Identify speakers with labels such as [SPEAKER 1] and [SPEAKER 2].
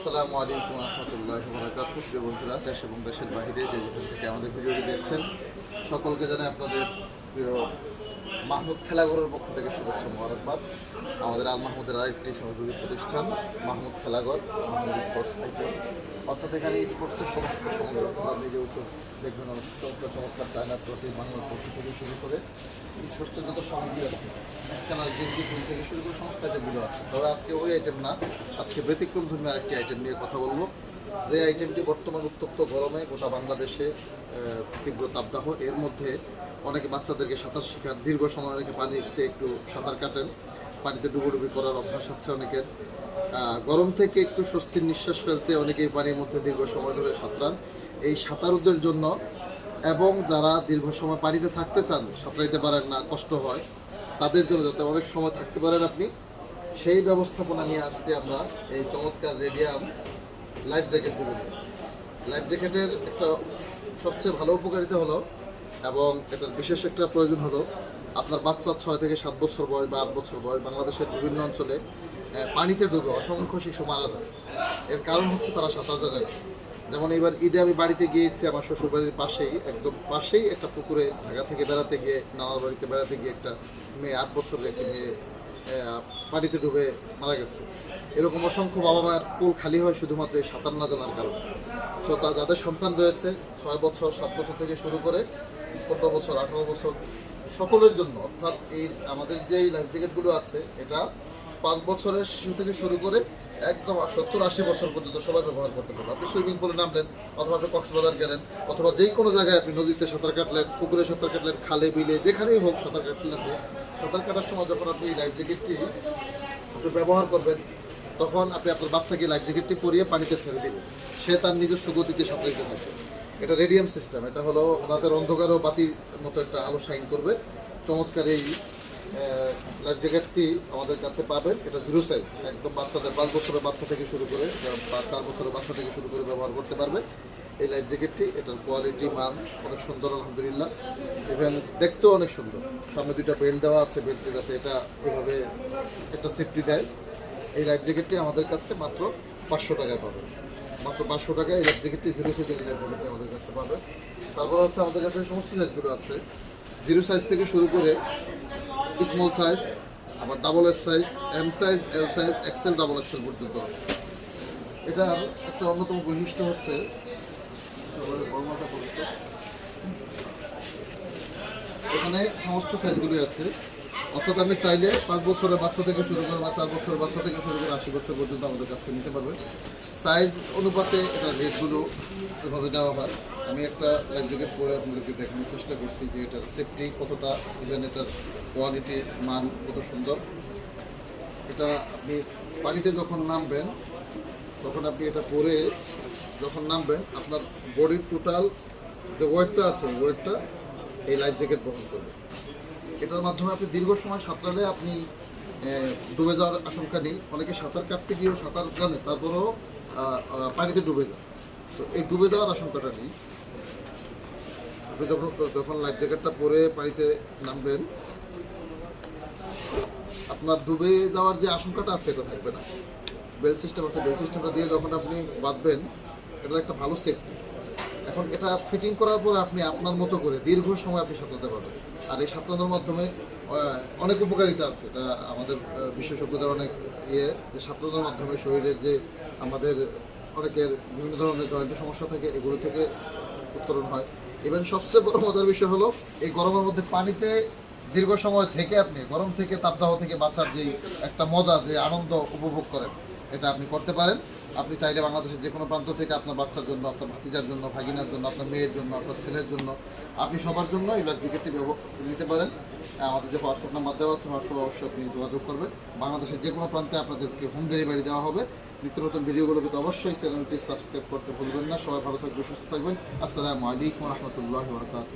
[SPEAKER 1] আসসালামু আলাইকুম রহমতুল্লাহ বরাকাত প্রিয় বন্ধুরা, দেশ এবং দেশের বাহিরে যে যেখান থেকে আমাদের ভিডিওটি দেখছেন, সকলকে জানাই আপনাদের প্রিয় মাহমুদ খেলাঘরের পক্ষ থেকে শুভেচ্ছা মোবারকবাদ। আমাদের আল মাহমুদের আরেকটি সহযোগী প্রতিষ্ঠান, মাহমুদ খেলাঘর, মাহমুদ স্পোর্টস আইটেম অর্থাৎ এখানে স্পোর্টসের সমস্ত আপনারা নিজে উঠে দেখবেন অনেক চমৎকার চমৎকার চায়না ট্রফি, বাংলার পক্ষ থেকে শুরু করে স্পোর্টসের যত সামগ্রী আছে, একখানা গেঞ্জি ফুল থেকে শুরু করে সমস্ত আইটেমগুলো আছে। তবে আজকে ওই আইটেম না, আজকে ব্যতিক্রম ধর্মী আরেকটি আইটেম নিয়ে কথা বলব। যে আইটেমটি বর্তমান উত্তপ্ত গরমে গোটা বাংলাদেশে তীব্র তাপদাহ, এর মধ্যে অনেকে বাচ্চাদেরকে সাঁতার শেখান দীর্ঘ সময় অনেকে পানিতে একটু সাঁতার কাটেন। পানিতে ডুবুডুবি করার অভ্যাস আছে অনেকের। গরম থেকে একটু স্বস্তির নিঃশ্বাস ফেলতে অনেকেই পানির মধ্যে দীর্ঘ সময় ধরে সাঁতরান। এই সাঁতারুদের জন্য এবং যারা দীর্ঘ সময় পানিতে থাকতে চান, সাঁতরাইতে পারেন না, কষ্ট হয়, তাদের জন্য যাতে অনেক সময় থাকতে পারেন আপনি। সেই ব্যবস্থাপনা নিয়ে আসছি আমরা, এই চমৎকার রেডিয়াম। লাইফ জ্যাকেটগুলো নিয়ে লাইফ জ্যাকেটের একটা সবচেয়ে ভালো উপকারিতা হলো, এবং এটার বিশেষ একটা প্রয়োজন হলো, আপনার বাচ্চা ছয় থেকে সাত বছর বয়স বা আট বছর বয়স বাংলাদেশের বিভিন্ন অঞ্চলে পানিতে ডুবে অসংখ্য শিশু মারা যায়। এর কারণ হচ্ছে তারা সাঁতার জানে না। যেমন এবার ঈদে আমি বাড়িতে গিয়েছি, আমার শ্বশুরবাড়ির পাশেই, একদম পাশেই একটা পুকুরে, ঢাকা থেকে বেড়াতে গিয়ে নানার বাড়িতে বেড়াতে গিয়ে একটা মেয়ে আট বছরের একটি মেয়ে পানিতে ডুবে মারা গেছে। এরকম অসংখ্য বাবা মায়ের কোল খালি হয় শুধুমাত্র এই সাঁতার না জানার কারণে। সো তা যাদের সন্তান রয়েছে, ছয় বছর, সাত বছর থেকে শুরু করে পনেরো বছর, আঠারো বছর, সকলের জন্য, অর্থাৎ এই আমাদের যে লাইফ জ্যাকেটগুলো আছে, এটা পাঁচ বছরের শিশু থেকে শুরু করে একদম সত্তর, আশি বছর পর্যন্ত সবাই ব্যবহার করতে পারবেন আপনি সুইমিং পুলে নামলেন, অথবা আপনি কক্সবাজার গেলেন, অথবা যে কোনো জায়গায় আপনি নদীতে সাঁতার কাটলেন, পুকুরে সাঁতার কাটলেন, খালে, বিলে, যেখানেই হোক সাঁতার কাটলেন, সাঁতার কাটার সময় যখন আপনি এই লাইফ জ্যাকেটটি আপনি ব্যবহার করবেন তখন আপনি আপনার বাচ্চাকে লাইফ জ্যাকেটটি পরিয়ে পানিতে ছেড়ে দিবেন সে তার নিজস্ব গতিতে সাঁতারিতে থাকবে এটা রেডিয়াম সিস্টেম এটা হলো রাতের অন্ধকারও বাতির মতো একটা আলো শাইন করবে। চমৎকার এই লাইফ জ্যাকেটটি আমাদের কাছে পাবেন। এটা জিরো সাইজ একদম বাচ্চাদের পাঁচ বছরের বাচ্চা থেকে শুরু করে চার বছরের বাচ্চা থেকে শুরু করে ব্যবহার করতে পারবে। এই লাইফ জ্যাকেটটি এটার কোয়ালিটি মান অনেক সুন্দর, আলহামদুলিল্লাহ। ইভেন দেখতেও অনেক সুন্দর। সামনে দুইটা বেল্ট দেওয়া আছে বেল্টে যাতে এটা এভাবে একটা সেফটি দেয়। এই লাইফ জ্যাকেটটি আমাদের কাছে মাত্র পাঁচশো টাকায় পাবে। মাত্র পাঁচশো টাকায় এই লাইফ জ্যাকেটটি জিরো সাইজের লাইফ জ্যাকেটটি আমাদের কাছে পাবে। তারপর হচ্ছে আমাদের কাছে সমস্ত সাইজগুলো আছে। জিরো সাইজ থেকে শুরু করে স্মল সাইজ আবার double S size M size L size XL double XL পর্যন্ত আছে। এটার একটা অন্যতম বৈশিষ্ট্য হচ্ছে। এখানে সমস্ত সাইজগুলি আছে। অর্থাৎ আপনি চাইলে পাঁচ বছরের বাচ্চা থেকে শুরু করে বা চার বছরের বাচ্চা থেকে শুরু করে আশি বছর পর্যন্ত আমাদের কাছে নিতে পারবেন সাইজ অনুপাতে এটা রেটগুলো এভাবে দেওয়া হয়। আমি একটা জ্যাকেট পরে আপনাদেরকে দেখানোর চেষ্টা করছি যে এটার সেফটি কতটা ইভেন এটার কোয়ালিটি মান কত সুন্দর। এটা আপনি পানিতে যখন নামবেন, তখন আপনি এটা পরে যখন নামবেন, আপনার বডির টোটাল যে ওয়েটটা আছে ওয়েটটা এই লাইফ জ্যাকেট বহন করবে। এটার মাধ্যমে আপনি দীর্ঘ সময় সাঁতরালে আপনি ডুবে যাওয়ার আশঙ্কা নেই। অনেকে সাঁতার কাটতে গিয়েও সাঁতার জানে, তারপরেও পানিতে ডুবে যায়। তো এই ডুবে যাওয়ার আশঙ্কাটা নেই। আপনি যখন যখন লাইফ জ্যাকেটটা পরে পানিতে নামবেন, আপনার ডুবে যাওয়ার যে আশঙ্কাটা আছে, এটা থাকবে না। বেল সিস্টেম আছে, বেল সিস্টেমটা দিয়ে যখন আপনি বাঁধবেন, এটা একটা ভালো সেফটি এখন এটা ফিটিং করার পরে আপনি আপনার মতো করে দীর্ঘ সময় আপনি সাঁতরাতে পারবেন। আর এই সাঁতরানোর মাধ্যমে অনেক উপকারিতা আছে। এটা আমাদের বিশেষজ্ঞদের অনেক ইয়ে যে সাঁতরানোর মাধ্যমে শরীরের যে আমাদের অনেকের বিভিন্ন ধরনের জয়েন্টের সমস্যা থাকে, এগুলো থেকে উত্তরণ হয়। এবং সবচেয়ে বড় মজার বিষয় হলো, এই গরমের মধ্যে পানিতে দীর্ঘ সময় থেকে আপনি, গরম থেকে তাপদাহ থেকে বাঁচার যে একটা মজা, যে আনন্দ উপভোগ করেন এটা আপনি করতে পারেন। আপনি চাইলে বাংলাদেশের যে কোনো প্রান্ত থেকে আপনার বাচ্চার জন্য, আপনার ভাতিজার জন্য, ভাগিনার জন্য, আপনার মেয়ের জন্য, আপনার ছেলের জন্য আপনি সবার জন্য এই লাইফ জ্যাকেটটি ব্যবহার নিতে পারেন। আমাদের যে হোয়াটসঅ্যাপ নাম্বার দেওয়া আছে হোয়াটসঅ্যাপ অবশ্যই আপনি যোগাযোগ করবেন। বাংলাদেশের যে কোনো প্রান্তে আপনাদেরকে হোম ডেলিভারি দেওয়া হবে। নিত্য নতুন ভিডিওগুলো পেতে অবশ্যই চ্যানেলটি সাবস্ক্রাইব করতে ভুলবেন না। সবাই ভালো থাকবেন, সুস্থ থাকবেন। আসসালামু আলাইকুম রহমতুল্লাহ বরকাত